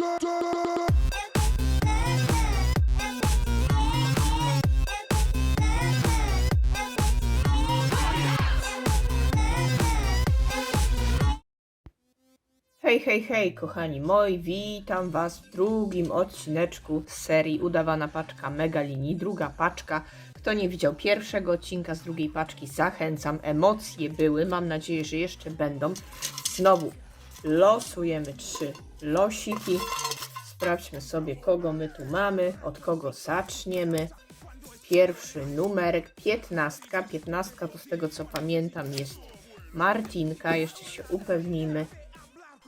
Hej, hej, hej, kochani moi, witam Was w drugim odcineczku z serii Udawana Paczka Megalinii. Druga paczka. Kto nie widział pierwszego odcinka z drugiej paczki, zachęcam. Emocje były, mam nadzieję, że jeszcze będą. Znowu losujemy trzy losiki. Sprawdźmy sobie, kogo my tu mamy, od kogo zaczniemy. Pierwszy numerek, piętnastka. Piętnastka to z tego co pamiętam jest Martinka. Jeszcze się upewnimy.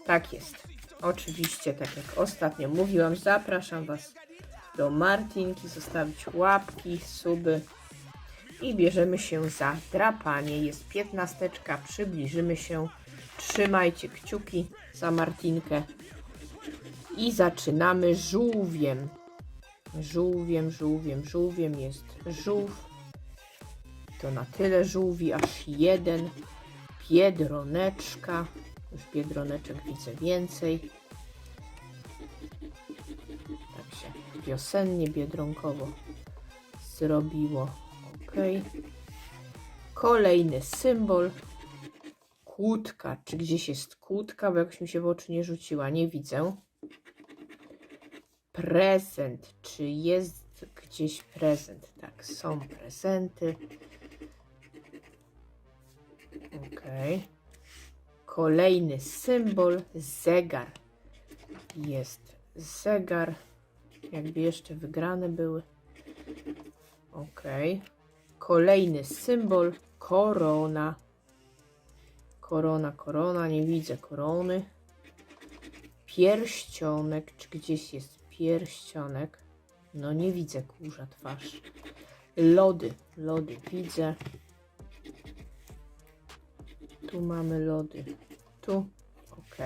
Tak jest. Oczywiście, tak jak ostatnio mówiłam, zapraszam Was do Martinki, zostawić łapki, suby i bierzemy się za drapanie. Jest piętnasteczka, przybliżymy się. Trzymajcie kciuki za Martinkę i zaczynamy żółwiem. Żółwiem, żółwiem, żółwiem jest żółw. To na tyle żółwi, aż jeden. Biedroneczka. Już biedroneczek widzę więcej. Tak się wiosennie, biedronkowo zrobiło. Ok. Kolejny symbol. Kłódka. Czy gdzieś jest kłódka? Bo jakoś mi się w oczy nie rzuciła. Nie widzę. Prezent. Czy jest gdzieś prezent? Tak, są prezenty. Okej. Kolejny symbol zegar. Jest zegar. Jakby jeszcze wygrane były. Ok. Kolejny symbol korona. Korona, korona. Nie widzę korony. Pierścionek. Czy gdzieś jest pierścionek? No nie widzę kurza twarz. Lody. Lody widzę. Tu mamy lody. Tu. Ok.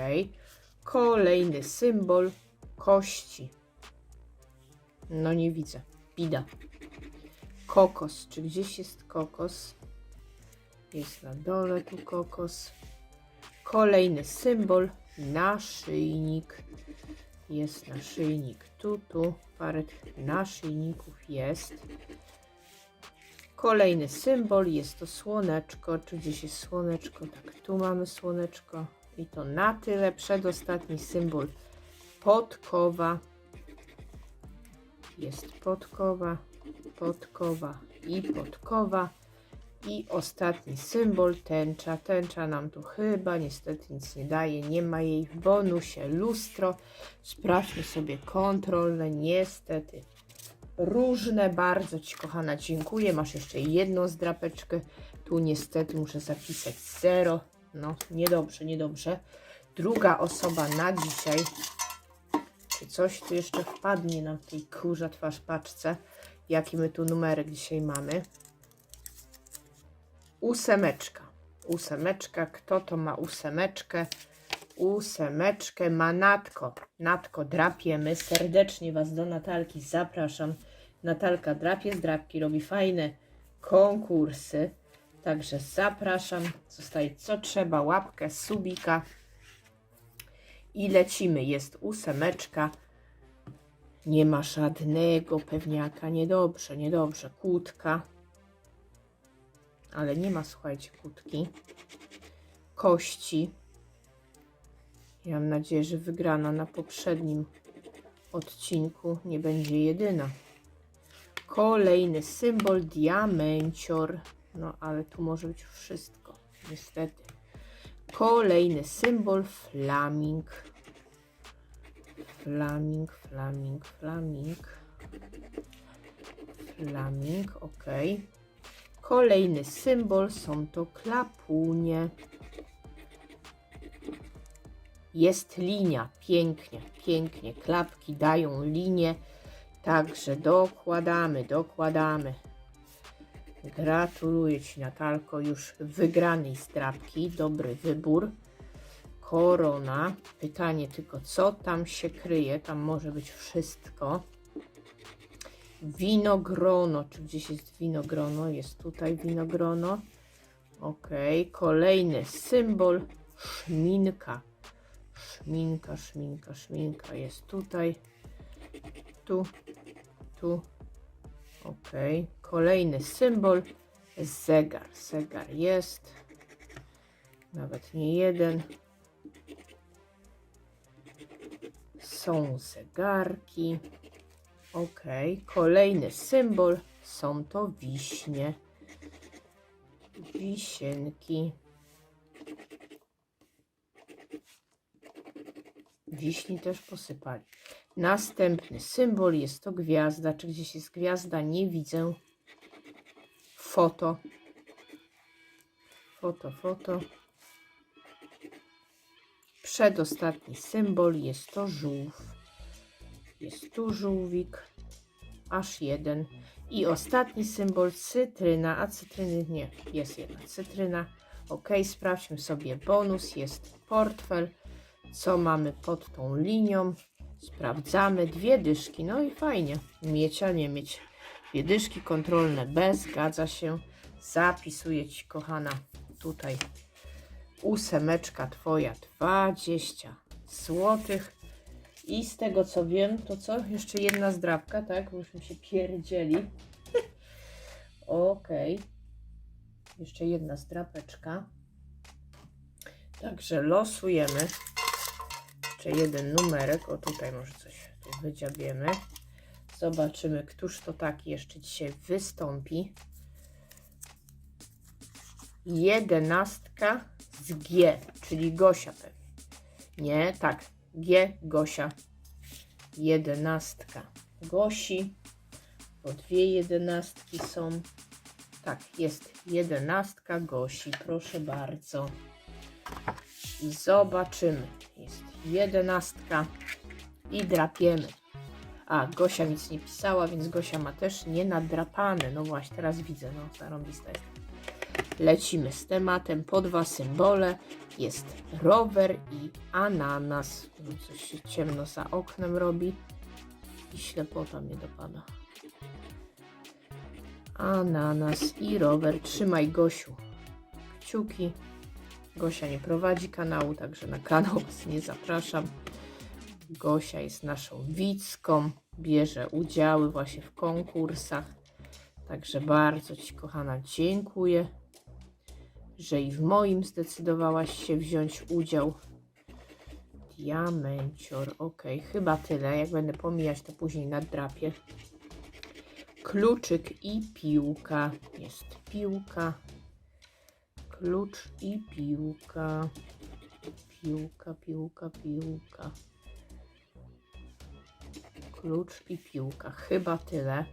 Kolejny symbol kości. No nie widzę. Bida. Kokos. Czy gdzieś jest kokos? Jest na dole tu kokos. Kolejny symbol naszyjnik. Jest naszyjnik tu, tu. Parę naszyjników jest. Kolejny symbol jest to słoneczko. Czy gdzieś jest słoneczko? Tak, tu mamy słoneczko. I to na tyle. Przedostatni symbol podkowa. Jest podkowa, podkowa i podkowa. I ostatni symbol tęcza. Tęcza nam tu chyba niestety nic nie daje. Nie ma jej w bonusie lustro. Sprawdźmy sobie kontrolne. Niestety różne. Bardzo Ci, kochana, dziękuję. Masz jeszcze jedną zdrapeczkę. Tu niestety muszę zapisać zero. No, niedobrze, niedobrze. Druga osoba na dzisiaj. Czy coś tu jeszcze wpadnie nam w tej kurza twarz paczce? Jaki my tu numerek dzisiaj mamy? Ósemeczka. Ósemeczka. Kto to ma ósemeczkę? ósemeczkę ma Natko. Natko, drapiemy. Serdecznie Was do Natalki zapraszam. Natalka drapie z drapki, robi fajne konkursy. Także zapraszam. Zostaje co trzeba, łapkę, subika. I lecimy. Jest ósemeczka. Nie ma żadnego pewniaka. Niedobrze, niedobrze. Kłódka. Ale nie ma, słuchajcie, kłódki. Kości. Ja mam nadzieję, że wygrana na poprzednim odcinku nie będzie jedyna. Kolejny symbol diamencior. No ale tu może być wszystko, niestety. Kolejny symbol flaming. Flaming, flaming, flaming. Flaming, ok. Kolejny symbol są to klapunie. Jest linia, pięknie, pięknie. Klapki dają linię, także dokładamy, dokładamy. Gratuluję Ci, Natalko, już wygranej zdrabki. Dobry wybór. Korona. Pytanie tylko, co tam się kryje? Tam może być wszystko. Winogrono. Czy gdzieś jest winogrono? Jest tutaj winogrono. Ok. Kolejny symbol. Szminka Szminka, szminka, szminka jest tutaj. Tu, tu. Ok. Kolejny symbol. Zegar. Zegar jest. Nawet nie jeden. Są zegarki. Ok. Kolejny symbol. Są to wiśnie. Wisienki. Wiśni też posypali. Następny symbol jest to gwiazda. Czy gdzieś jest gwiazda? Nie widzę. Foto. Foto, foto. Przedostatni symbol jest to żółw. Jest tu żółwik. Aż jeden. I ostatni symbol cytryna, a cytryny nie, jest jedna cytryna. Ok, sprawdźmy sobie bonus. Jest portfel. Co mamy pod tą linią? Sprawdzamy dwie dyszki. No i fajnie. Mieć, a nie mieć. Dwie dyszki kontrolne B, zgadza się. Zapisuję Ci, kochana, tutaj ósemeczka Twoja 20 złotych. I z tego co wiem, to co? Jeszcze jedna zdrabka, tak? Mi się pierdzieli. Okej. Jeszcze jedna zdrapeczka. Także losujemy. Jeszcze jeden numerek. O tutaj może coś tu wydziabiemy. Zobaczymy, któż to taki jeszcze dzisiaj wystąpi. Jedenastka z G, czyli Gosia pewnie. Nie, tak. G, Gosia. Jedenastka Gosi. Bo dwie jedenastki są. Tak, jest jedenastka Gosi. Proszę bardzo. I zobaczymy. Jest jedenastka. I drapiemy. A, Gosia nic nie pisała, więc Gosia ma też nienadrapane. No właśnie, teraz widzę. No, zarąbiste jest. Lecimy z tematem. Po dwa symbole. Jest rower i ananas. Coś się ciemno za oknem robi. I ślepota mnie dopada. Ananas i rower. Trzymaj Gosiu kciuki. Gosia nie prowadzi kanału, także na kanał Was nie zapraszam. Gosia jest naszą widzką, bierze udziały właśnie w konkursach. Także bardzo Ci, kochana, dziękuję, że i w moim zdecydowałaś się wziąć udział. Diamencior, ok, chyba tyle. Jak będę pomijać, to później nadrapię. Kluczyk i piłka. Jest piłka. Klucz i piłka. Piłka, piłka, piłka. Klucz i piłka. Chyba tyle.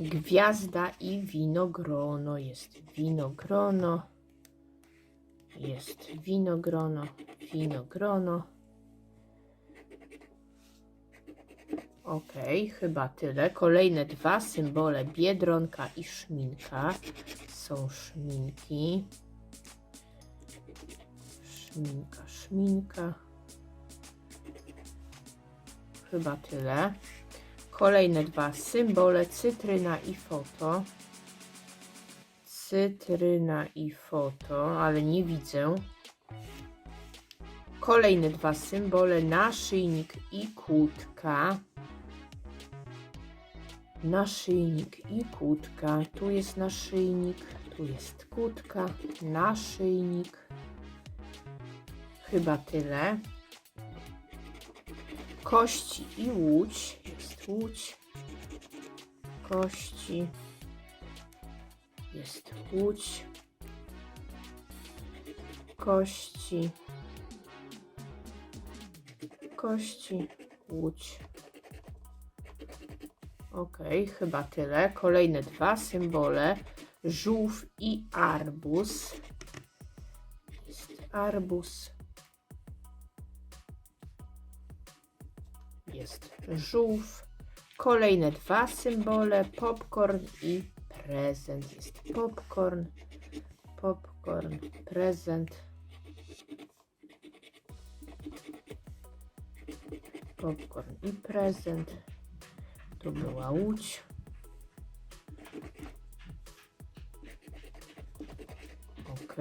Gwiazda i winogrono. Jest winogrono. Jest winogrono. Winogrono. Ok, chyba tyle. Kolejne dwa symbole biedronka i szminka. Są szminki. Szminka, szminka. Chyba tyle. Kolejne dwa symbole cytryna i foto. Cytryna i foto, ale nie widzę. Kolejne dwa symbole naszyjnik i kłódka. Naszyjnik i kłódka. Tu jest naszyjnik, tu jest kłódka, naszyjnik. Chyba tyle. Kości i łódź. Jest łódź. Kości. Jest łódź. Kości. Kości. Łódź. Ok, chyba tyle. Kolejne dwa symbole. Żółw i arbuz. Jest arbuz. Jest żółw. Kolejne dwa symbole. Popcorn i prezent. Jest popcorn. Popcorn, prezent. Popcorn i prezent. To była łódź. Ok.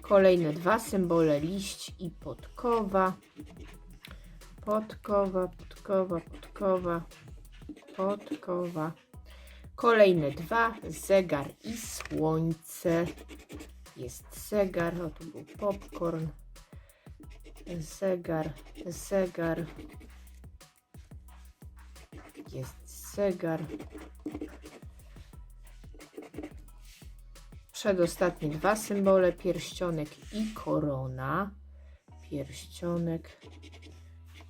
Kolejne dwa symbole, liść i podkowa. Podkowa, podkowa, podkowa, podkowa. Kolejne dwa, zegar i słońce. Jest zegar, o tu był popcorn. Zegar, zegar. Jest zegar. Przedostatnie dwa symbole, pierścionek i korona. Pierścionek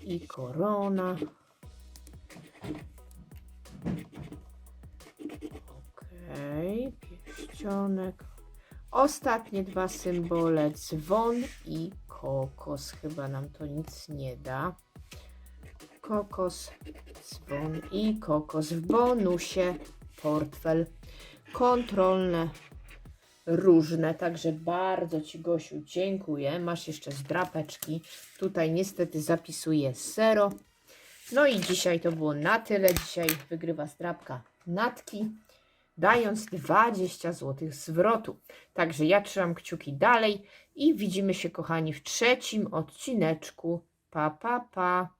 i korona. Okej, pierścionek. Ostatnie dwa symbole, dzwon i kokos. Chyba nam to nic nie da. Kokos, dzwon i kokos. W bonusie portfel kontrolne różne. Także bardzo Ci, Gosiu, dziękuję. Masz jeszcze zdrapeczki. Tutaj niestety zapisuję zero. No i dzisiaj to było na tyle. Dzisiaj wygrywa zdrapka Natki, dając 20 zł zwrotu. Także ja trzymam kciuki dalej i widzimy się, kochani, w trzecim odcineczku. Pa, pa, pa.